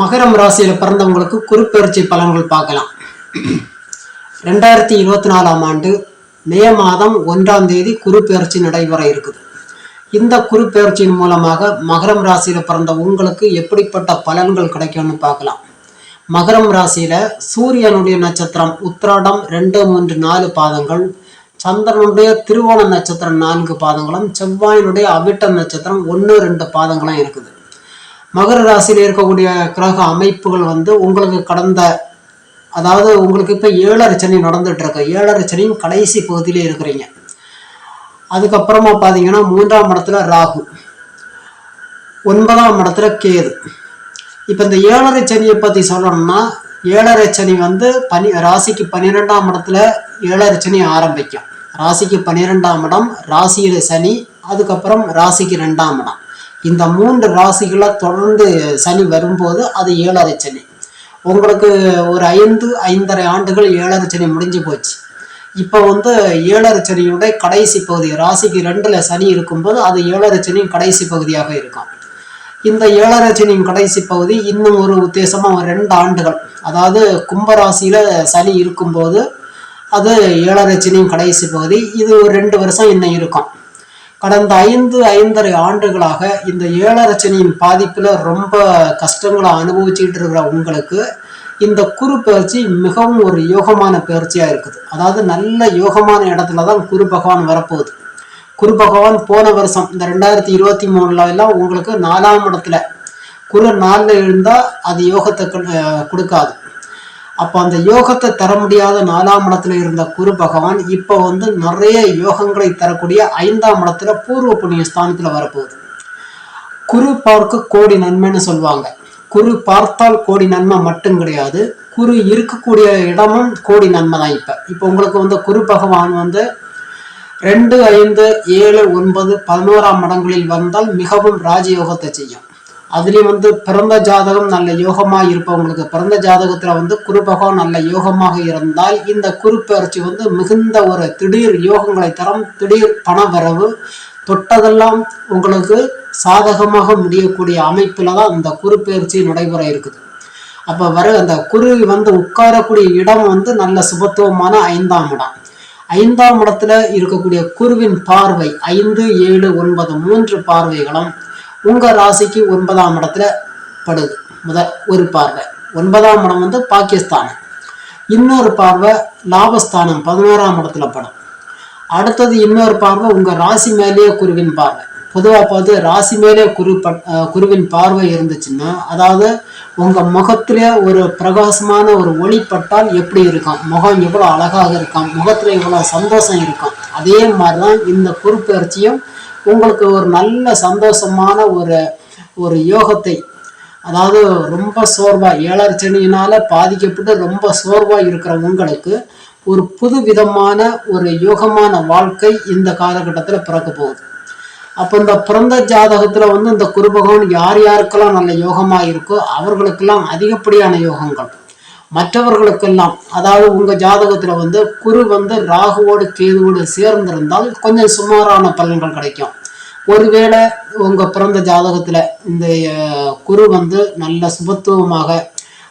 மகரம் ராசியில் பிறந்தவங்களுக்கு குருப்பெயர்ச்சி பலன்கள் பார்க்கலாம். ரெண்டாயிரத்தி இருபத்தி நாலாம் ஆண்டு மே மாதம் ஒன்றாம் தேதி குருப்பெயர்ச்சி நடைபெற இருக்குது. இந்த குறுப்பெயர்ச்சியின் மூலமாக மகரம் ராசியில் பிறந்த உங்களுக்கு எப்படிப்பட்ட பலன்கள் கிடைக்கும்னு பார்க்கலாம். மகரம் ராசியில சூரியனுடைய நட்சத்திரம் உத்திராடம் ரெண்டு மூன்று நாலு பாதங்கள் சந்திரனுடைய திருவோண நட்சத்திரம் நான்கு பாதங்களும் செவ்வாயினுடைய அவிட்ட நட்சத்திரம் ஒன்று ரெண்டு பாதங்களும் இருக்குது. மகர ராசியில் இருக்கக்கூடிய கிரக அமைப்புகள் வந்து உங்களுக்கு கடந்த அதாவது உங்களுக்கு இப்போ ஏழரை சனி நடந்துட்டு இருக்கு ஏழரை சனியும் கடைசி பகுதியிலே இருக்கிறீங்க. அதுக்கப்புறமா பார்த்தீங்கன்னா மூன்றாம் இடத்துல ராகு ஒன்பதாம் இடத்துல கேது. இப்போ இந்த ஏழரை சனியை பற்றி சொல்லணும்னா ஏழரை சனி வந்து பனி ராசிக்கு பன்னிரெண்டாம் இடத்துல ஏழரை சனி ஆரம்பிக்கும். ராசிக்கு பன்னிரெண்டாம் இடம் ராசியில் சனி அதுக்கப்புறம் ராசிக்கு ரெண்டாம் இடம். இந்த மூன்று ராசிகளை தொடர்ந்து சனி வரும்போது அது ஏழரை சனி. உங்களுக்கு ஒரு ஐந்து ஐந்தரை ஆண்டுகள் ஏழரை சனி முடிஞ்சு போச்சு. இப்போ வந்து ஏழரை சனியுடைய கடைசி பகுதி ராசிக்கு ரெண்டில் சனி இருக்கும்போது அது ஏழரை சனியின் கடைசி பகுதியாக இருக்கும். இந்த ஏழரை சனியின் கடைசி பகுதி இன்னும் ஒரு உத்தேசமாக ஒரு ரெண்டு ஆண்டுகள் அதாவது கும்பராசியில் சனி இருக்கும்போது அது ஏழரை சனியின் கடைசி பகுதி. இது ஒரு ரெண்டு வருஷம் இன்னும் இருக்கும். கடந்த ஐந்து ஐந்தரை ஆண்டுகளாக இந்த ஏழரை பாதிப்பில் ரொம்ப கஷ்டங்களை அனுபவிச்சுட்டு இருக்கிற உங்களுக்கு இந்த குரு பயிற்சி மிகவும் ஒரு யோகமான பயிற்சியாக இருக்குது. அதாவது நல்ல யோகமான இடத்துல தான் குரு பகவான் வரப்போகுது. குரு பகவான் போன வருஷம் இந்த ரெண்டாயிரத்தி இருபத்தி மூணுல எல்லாம் உங்களுக்கு நாலாம் இடத்துல குரு நாளில் இருந்தால் அது யோகத்தை கொடுக்காது. அப்போ அந்த யோகத்தை தர முடியாத நாலாம் இடத்துல இருந்த குரு பகவான் இப்போ வந்து நிறைய யோகங்களை தரக்கூடிய ஐந்தாம் இடத்துல பூர்வ புண்ணிய ஸ்தானத்தில் வரப்போகுது. குரு பார்க்க கோடி நன்மைன்னு சொல்லுவாங்க. குரு பார்த்தால் கோடி நன்மை மட்டும் கிடையாது. குரு இருக்கக்கூடிய இடமும் கோடி நன்மை தான் இப்போ. இப்போ உங்களுக்கு வந்து குரு பகவான் வந்து ரெண்டு ஐந்து ஏழு ஒன்பது பதினோராம் இடங்களில் வந்தால் மிகவும் ராஜயோகத்தை செய்யும். அதுலேயும் வந்து பிறந்த ஜாதகம் நல்ல யோகமாக இருப்பவங்களுக்கு பிறந்த ஜாதகத்தில் வந்து குருபகம் நல்ல யோகமாக இருந்தால் இந்த குரு வந்து மிகுந்த ஒரு திடீர் யோகங்களை தரும். திடீர் பண வரவு தொட்டதெல்லாம் உங்களுக்கு சாதகமாக முடியக்கூடிய அமைப்பில் தான் இந்த குரு நடைபெற இருக்குது. அப்போ வர அந்த குரு வந்து உட்காரக்கூடிய இடம் வந்து நல்ல சுபத்துவமான ஐந்தாம் இடம். ஐந்தாம் இடத்துல இருக்கக்கூடிய குருவின் பார்வை ஐந்து ஏழு ஒன்பது மூன்று பார்வைகளும் உங்க ராசிக்கு ஒன்பதாம் இடத்துல படுது. முத ஒரு பார்வை. ஒன்பதாம் இடம் வந்து பாகிஸ்தான் இன்னொரு பார்வை லாபஸ்தானம். பதினோராம் இடத்துல படும். அடுத்தது இன்னொரு பார்வை உங்க ராசி மேலேயே குருவின் பார்வை. பொதுவாக பார்த்து ராசி மேலே குரு பட் குருவின் பார்வை இருந்துச்சுன்னா அதாவது உங்கள் முகத்திலே ஒரு பிரகாசமான ஒரு ஒளி பட்டால் எப்படி இருக்கும்? முகம் எவ்வளோ அழகாக இருக்கும்? முகத்தில் எவ்வளோ சந்தோஷம் இருக்கும்? அதே மாதிரி தான் இந்த குருப்பெயர்ச்சியும் உங்களுக்கு ஒரு நல்ல சந்தோஷமான ஒரு ஒரு யோகத்தை அதாவது ரொம்ப சோர்வாக ஏழரை பாதிக்கப்பட்டு ரொம்ப சோர்வாக இருக்கிற உங்களுக்கு ஒரு புது விதமான ஒரு யோகமான வாழ்க்கை இந்த காலகட்டத்தில் பிறக்க போகுது. அப்போ இந்த பிறந்த ஜாதகத்தில் வந்து இந்த குரு பகவான் யார் யாருக்கெல்லாம் நல்ல யோகமாக இருக்கோ அவர்களுக்கெல்லாம் அதிகப்படியான யோகங்கள். மற்றவர்களுக்கெல்லாம் அதாவது உங்க ஜாதகத்துல வந்து குரு வந்து ராகுவோடு கேதுவோடு சேர்ந்திருந்தால் கொஞ்சம் சுமாரான பலன்கள் கிடைக்கும். ஒருவேளை உங்க பிறந்த ஜாதகத்துல இந்த குரு வந்து நல்ல சுபத்துவமாக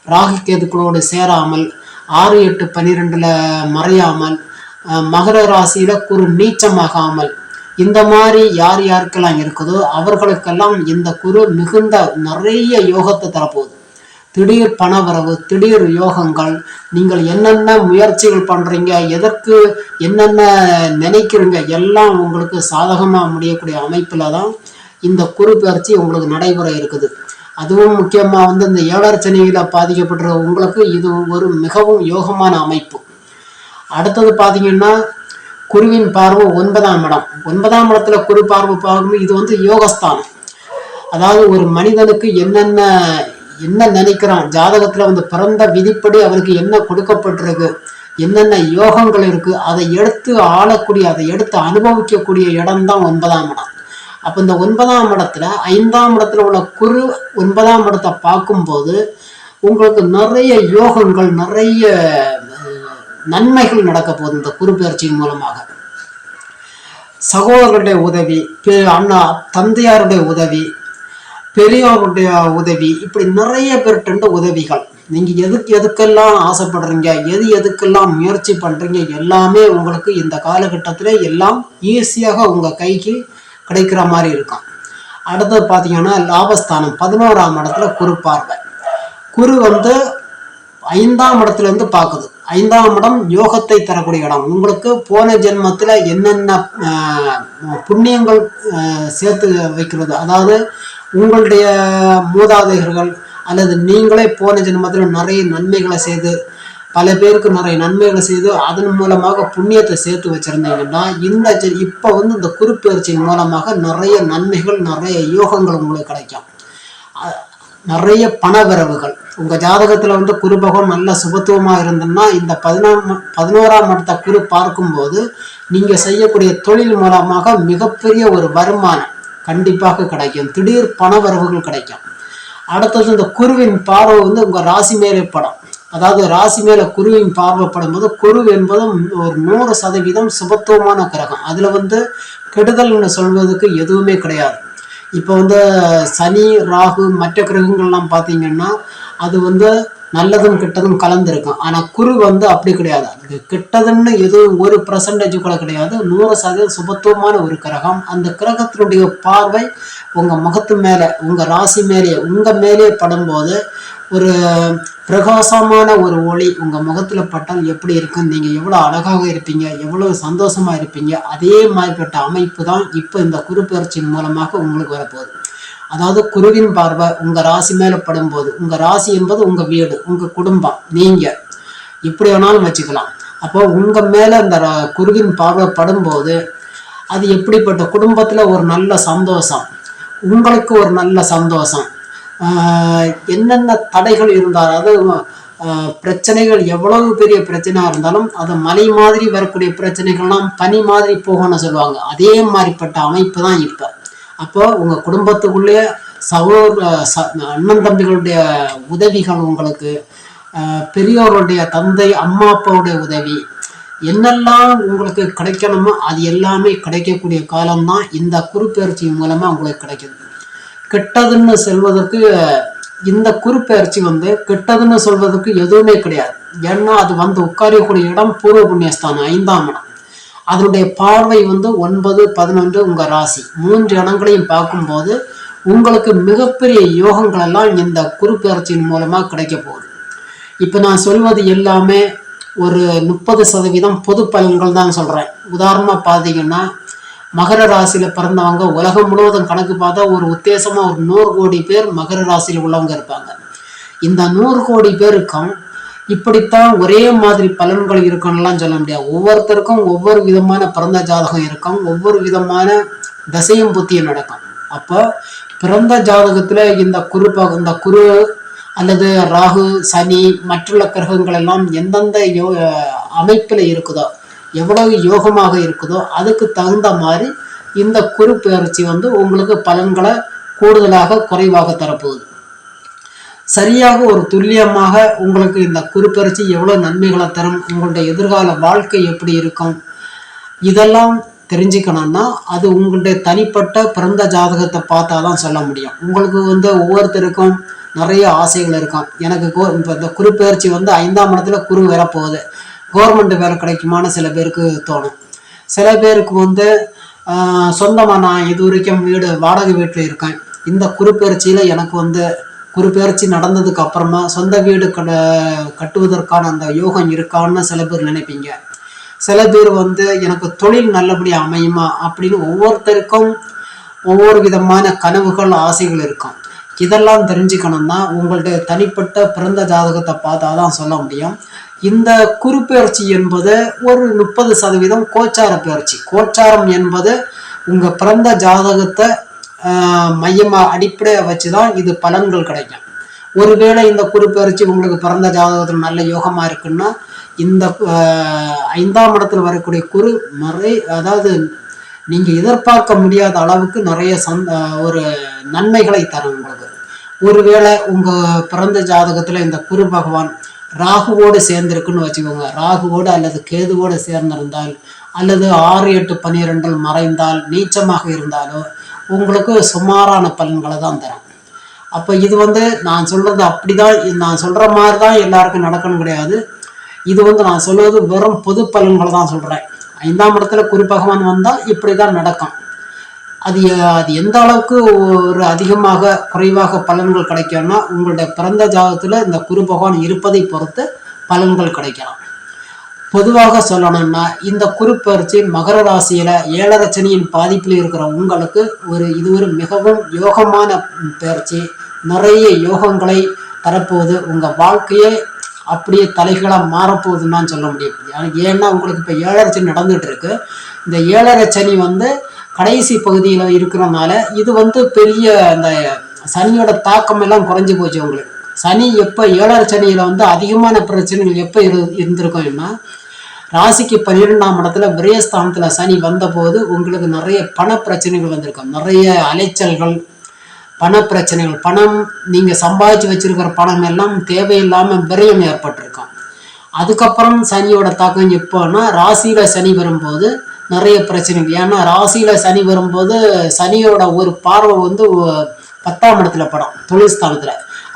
ராகு கேதுக்களோடு சேராமல் ஆறு எட்டு பன்னிரெண்டில் மறையாமல் மகர ராசியில குரு நீச்சமாகாமல் இந்த மாதிரி யார் யாருக்கெல்லாம் இருக்குதோ அவர்களுக்கெல்லாம் இந்த குரு மிகுந்த நிறைய யோகத்தை தரப்போகுது. திடீர் பணவரவு திடீர் யோகங்கள். நீங்கள் என்னென்ன முயற்சிகள் பண்றீங்க? எதற்கு என்னென்ன நினைக்கிறீங்க? எல்லாம் உங்களுக்கு சாதகமாக முடியக்கூடிய அமைப்பில் தான் இந்த குரு பயிற்சி உங்களுக்கு நடைபெற இருக்குது. அதுவும் முக்கியமாக வந்து இந்த ஏழரை சனியில பாதிக்கப்பட்ட உங்களுக்கு இது ஒரு மிகவும் யோகமான அமைப்பு. அடுத்தது பார்த்தீங்கன்னா குருவின் பார்வை ஒன்பதாம் இடம். ஒன்பதாம் இடத்துல குரு பார்வை பார்க்கும்போது இது வந்து யோகஸ்தானம். அதாவது ஒரு மனிதனுக்கு என்னென்ன என்ன நினைக்கிறான்? ஜாதகத்துல வந்து பிறந்த விதிப்படி அவருக்கு என்ன கொடுக்கப்பட்டிருக்கு? என்னென்ன யோகங்கள் இருக்கு? அதை எடுத்து ஆளக்கூடிய அதை எடுத்து அனுபவிக்கக்கூடிய இடம் தான் ஒன்பதாம் இடம். அப்ப இந்த ஒன்பதாம் இடத்துல ஐந்தாம் இடத்துல உள்ள குரு ஒன்பதாம் இடத்தை பார்க்கும்போது உங்களுக்கு நிறைய யோகங்கள் நிறைய நன்மைகள் நடக்க போகுது இந்த குரு பயிற்சியின் மூலமாக. சகோதரர்களுடைய உதவி பே- அண்ணா தந்தையாருடைய உதவி பெரியவருடைய உதவி இப்படி நிறைய பேர்கிட்ட உதவிகள். நீங்க எதுக்கு எதுக்கெல்லாம் ஆசைப்படுறீங்க? எது எதுக்கெல்லாம் முயற்சி பண்றீங்க? எல்லாமே உங்களுக்கு இந்த காலகட்டத்தில் எல்லாம் ஈஸியாக உங்க கைக்கு கிடைக்கிற மாதிரி இருக்கும். அடுத்தது பார்த்தீங்கன்னா லாபஸ்தானம். பதினோராம் இடத்துல குரு பார்வை. குரு வந்து ஐந்தாம் இடத்துல இருந்து பார்க்குது. ஐந்தாம் இடம் யோகத்தை தரக்கூடிய இடம். உங்களுக்கு போன ஜென்மத்தில் என்னென்ன புண்ணியங்கள் சேர்த்து வைக்கிறது? அதாவது உங்களுடைய மூதாதையர்கள் அல்லது நீங்களே போன ஜென்மத்தில் நிறைய நன்மைகளை செய்து பல பேருக்கு நிறைய நன்மைகளை செய்து அதன் மூலமாக புண்ணியத்தை சேர்த்து வச்சிருந்தீங்கன்னா இந்த இப்போ வந்து இந்த குருப்பெயர்ச்சியின் மூலமாக நிறைய நன்மைகள் நிறைய யோகங்கள் உங்களுக்கு கிடைக்கும். நிறைய பண உங்கள் ஜாதகத்தில் வந்து குருபகம் நல்ல சுபத்துவமாக இருந்ததுன்னா இந்த பதினொன்று பதினோராம் இடத்த குரு பார்க்கும்போது நீங்கள் செய்யக்கூடிய தொழில் மூலமாக மிகப்பெரிய ஒரு வருமானம் கண்டிப்பாக கிடைக்கும். திடீர் பண வரவுகள் கிடைக்கும். அடுத்தது இந்த குருவின் பார்வை வந்து உங்கள் ராசி மேலே படம். அதாவது ராசி மேலே குருவின் பார்வைப்படும் போது குரு என்பது ஒரு நூறு சதவீதம் சுபத்துவமான கிரகம். அதில் வந்து கெடுதல்னு சொல்வதற்கு எதுவுமே கிடையாது. இப்போ வந்து சனி ராகு மற்ற கிரகங்கள்லாம் பார்த்தீங்கன்னா அது வந்து நல்லதும் கெட்டதும் கலந்துருக்கும். ஆனால் குரு வந்து அப்படி கிடையாது. அது கெட்டதுன்னு எதுவும் ஒரு பர்சன்டேஜ் கூட கிடையாது. நூறு சதவீதம் சுபத்துவமான ஒரு கிரகம். அந்த கிரகத்தினுடைய பார்வை உங்கள் முகத்து மேலே உங்கள் ராசி மேலே உங்கள் மேலே படும்போது ஒரு பிரகாசமான ஒரு ஒளி உங்கள் முகத்தில் பட்டால் எப்படி இருக்கும்? நீங்கள் எவ்வளோ அழகாக இருப்பீங்க? எவ்வளோ சந்தோஷமாக இருப்பீங்க? அதே மாதிரிப்பட்ட அமைப்பு தான் இப்போ இந்த குரு மூலமாக உங்களுக்கு வரப்போகுது. அதாவது குருவின் பார்வை உங்கள் ராசி மேலே படும்போது உங்கள் ராசி என்பது உங்கள் வீடு உங்கள் குடும்பம் நீங்கள் எப்படி வேணாலும் வச்சுக்கலாம். அப்போ உங்கள் மேலே அந்த குருவின் பார்வை படும்போது அது எப்படிப்பட்ட குடும்பத்தில் ஒரு நல்ல சந்தோஷம்? உங்களுக்கு ஒரு நல்ல சந்தோஷம். என்னென்ன தடைகள் இருந்தால் அது பிரச்சனைகள் எவ்வளவு பெரிய பிரச்சனையாக இருந்தாலும் அது மலை மாதிரி வரக்கூடிய பிரச்சனைகள்லாம் பனி மாதிரி போகணும்னு சொல்லுவாங்க. அதே மாதிரிப்பட்ட அமைப்பு தான் இப்போ. அப்போ உங்க குடும்பத்துக்குள்ளேயே சகோதர ச அண்ணன் தம்பிகளுடைய உதவிகள் உங்களுக்கு பெரியோருடைய தந்தை அம்மா அப்பாவுடைய உதவி என்னெல்லாம் உங்களுக்கு கிடைக்கணுமோ அது எல்லாமே கிடைக்கக்கூடிய காலம்தான் இந்த குறுப்பெயர்ச்சி மூலமா உங்களுக்கு கிடைக்குது. கெட்டதுன்னு சொல்வதற்கு இந்த குறுப்பெயர்ச்சி வந்து கெட்டதுன்னு சொல்வதற்கு எதுவுமே கிடையாது. ஏன்னா அது வந்து உட்காரக்கூடிய இடம் பூர்வ புண்ணியஸ்தானம் ஐந்தாம் இடம். அதனுடைய பார்வை வந்து ஒன்பது பதினொன்று உங்கள் ராசி. மூன்று இடங்களையும் பார்க்கும்போது உங்களுக்கு மிகப்பெரிய யோகங்கள் எல்லாம் இந்த குறுப்பெயர்ச்சியின் மூலமாக கிடைக்க போகுது. இப்போ நான் சொல்வது எல்லாமே ஒரு முப்பது சதவீதம் பொது பலன்கள் தான் சொல்கிறேன் உதாரணமாக பார்த்தீங்கன்னா மகர ராசியில் பிறந்தவங்க உலகம் முழுவதும் கணக்கு பார்த்தா ஒரு உத்தேசமாக ஒரு நூறு கோடி பேர் மகர ராசியில் உள்ளவங்க இருப்பாங்க. இந்த நூறு கோடி பேருக்கும் இப்படித்தான் ஒரே மாதிரி பலன்கள் இருக்கும்னுலாம் சொல்ல முடியாது. ஒவ்வொருத்தருக்கும் ஒவ்வொரு விதமான பிறந்த ஜாதகம் இருக்கும். ஒவ்வொரு விதமான தசையும் புத்தியும் நடக்கும். அப்போ பிறந்த ஜாதகத்தில் இந்த குரு பக- இந்த குரு அல்லது ராகு சனி மற்றுள்ள கிரகங்கள் எல்லாம் எந்தெந்த யோ அமைப்பில் இருக்குதோ எவ்வளவு யோகமாக இருக்குதோ அதுக்கு தகுந்த மாதிரி இந்த குரு பயிற்சி வந்து உங்களுக்கு பலன்களை கூடுதலாக குறைவாக தரப்போகுது. சரியாக ஒரு துல்லியமாக உங்களுக்கு இந்த குருப்பெயர்ச்சி எவ்வளோ நன்மைகளை தரும்? உங்களுடைய எதிர்கால வாழ்க்கை எப்படி இருக்கும்? இதெல்லாம் தெரிஞ்சுக்கணும்னா அது உங்களுடைய தனிப்பட்ட பிறந்த ஜாதகத்தை பார்த்தா தான் சொல்ல முடியும். உங்களுக்கு வந்து ஒவ்வொருத்தருக்கும் நிறைய ஆசைகள் இருக்கும். எனக்கு கோ இப்போ இந்த குருப்பெயர்ச்சி வந்து ஐந்தாம் இடத்துல குரு வரப்போகுது கவர்மெண்ட் வேலை கிடைக்குமான்னு சில பேருக்கு தோணும். சில பேருக்கு வந்து சொந்தமாக நான் இது வரைக்கும் வீடு வாடகை வீட்டில் இருக்கேன். இந்த குருப்பெயர்ச்சியில் எனக்கு வந்து குறிப்பெயர்ச்சி நடந்ததுக்கு அப்புறமா சொந்த வீடு கட கட்டுவதற்கான அந்த யோகம் இருக்கான்னு சில பேர் நினைப்பீங்க. சில பேர் வந்து எனக்கு தொழில் நல்லபடியாக அமையுமா? அப்படின்னு ஒவ்வொருத்தருக்கும் ஒவ்வொரு விதமான கனவுகள் ஆசைகள் இருக்கும். இதெல்லாம் தெரிஞ்சுக்கணும்னா உங்களுடைய தனிப்பட்ட பிறந்த ஜாதகத்தை பார்த்தா தான் சொல்ல முடியும். இந்த குறிப்பெயர்ச்சி என்பது ஒரு முப்பது சதவீதம் கோச்சார பயிற்சி கோச்சாரம் என்பது உங்கள் பிறந்த ஜாதகத்தை மையமாக அடிப்படையாக வச்சு தான் இது பலன்கள் கிடைக்கும். ஒருவேளை இந்த குறிப்பெயர்ச்சி உங்களுக்கு பிறந்த ஜாதகத்தில் நல்ல யோகமாக இருக்குன்னா இந்த ஐந்தாம் இடத்தில் வரக்கூடிய குரு மறை அதாவது நீங்கள் எதிர்பார்க்க முடியாத அளவுக்கு நிறைய சந்த ஒரு நன்மைகளை தரும் உங்களுக்கு. ஒருவேளை உங்கள் பிறந்த ஜாதகத்தில் இந்த குரு பகவான் ராகுவோடு சேர்ந்திருக்குன்னு வச்சுக்கோங்க. ராகுவோடு அல்லது கேதுவோடு சேர்ந்திருந்தால் அல்லது ஆறு எட்டு பன்னிரெண்டில் மறைந்தால் நீச்சமாக இருந்தாலோ உங்களுக்கு சுமாரான பலன்களை தான் தரும் அப்போ இது வந்து நான் சொல்கிறது அப்படி தான் நான் சொல்கிற மாதிரி தான் எல்லாருக்கும் நடக்கணும் கிடையாது. இது வந்து நான் சொல்வது வெறும் பொது பலன்களை தான் சொல்கிறேன் ஐந்தாம் இடத்துல குரு பகவான் வந்தால் இப்படி தான் நடக்கும். அது அது எந்த அளவுக்கு ஒரு அதிகமாக குறைவாக பலன்கள் கிடைக்கும்னா உங்களுடைய பிறந்த ஜாதகத்தில் இந்த குரு பகவான் இருப்பதை பொறுத்து பலன்கள் கிடைக்கலாம். பொதுவாக சொல்லணும்னா இந்த குருப்பெயர்ச்சி மகர ராசியில ஏழரச்சனியின் பாதிப்பில் இருக்கிற உங்களுக்கு ஒரு இது ஒரு மிகவும் யோகமான பயிற்சி. நிறைய யோகங்களை தரப்போகுது. உங்க வாழ்க்கையே அப்படியே தலைகளாக மாறப்போகுதுன்னு தான் சொல்ல முடியும். ஏன்னா- ஏன்னா உங்களுக்கு இப்போ ஏழரை சனி நடந்துட்டு இருக்கு இந்த ஏழரை சனி வந்து கடைசி பகுதியில் இருக்கிறனால இது வந்து பெரிய அந்த சனியோட தாக்கம் எல்லாம் குறைஞ்சி போச்சு உங்களுக்கு. சனி எப்போ ஏழரை சனியில் வந்து அதிகமான பிரச்சனைகள் எப்போ இரு இருந்திருக்கோம்னா ராசிக்கு பன்னிரெண்டாம் இடத்துல விரயஸ்தானத்தில் சனி வந்தபோது உங்களுக்கு நிறைய பண பிரச்சனைகள் வந்திருக்கும். நிறைய அலைச்சல்கள் பண பிரச்சனைகள் பணம் நீங்கள் சம்பாதிச்சு வச்சிருக்கிற பணம் எல்லாம் தேவையில்லாமல் விரயம் ஏற்பட்டிருக்கும். அதுக்கப்புறம் சனியோட தாக்கம் எப்போன்னா ராசியில சனி வரும்போது நிறைய பிரச்சனைகள். ஏன்னா ராசியில சனி வரும்போது சனியோட ஒரு பார்வை வந்து பத்தாம் இடத்துல படம் தொழில்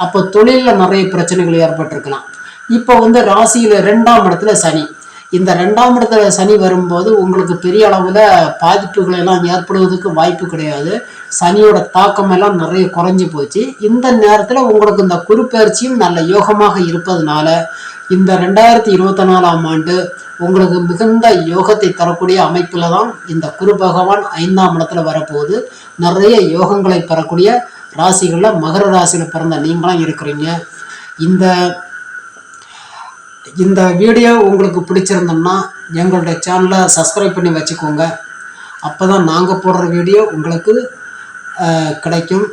அப்போ தொழிலில் நிறைய பிரச்சனைகள் ஏற்பட்டிருக்கலாம். இப்போ வந்து ராசியில் ரெண்டாம் இடத்துல சனி. இந்த ரெண்டாம் இடத்துல சனி வரும்போது உங்களுக்கு பெரிய அளவில் பாதிப்புகள் எல்லாம் ஏற்படுவதற்கு வாய்ப்பு கிடையாது. சனியோட தாக்கம் எல்லாம் நிறைய குறைஞ்சி போச்சு. இந்த நேரத்தில் உங்களுக்கு இந்த குருப்பெயர்ச்சியும் நல்ல யோகமாக இருப்பதனால இந்த ரெண்டாயிரத்தி இருபத்தி நாலாம் ஆண்டு உங்களுக்கு மிகுந்த யோகத்தை தரக்கூடிய அமைப்பில் தான் இந்த குரு பகவான் ஐந்தாம் இடத்துல வரப்போகுது. நிறைய யோகங்களை பெறக்கூடிய ராசிகளில் மகர ராசியில் பிறந்த நீங்களாம் இருக்கிறீங்க. இந்த இந்த வீடியோ உங்களுக்கு பிடிச்சிருந்தோம்னா எங்களுடைய சேனலை சப்ஸ்கிரைப் பண்ணி வச்சுக்கோங்க. அப்போ தான் நாங்கள் போடுற வீடியோ உங்களுக்கு கிடைக்கும்.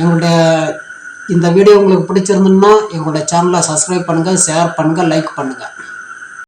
எங்களுடைய இந்த வீடியோ உங்களுக்கு பிடிச்சிருந்தோம்னா எங்களுடைய சேனலை சப்ஸ்கிரைப் பண்ணுங்கள் ஷேர் பண்ணுங்கள் லைக் பண்ணுங்கள்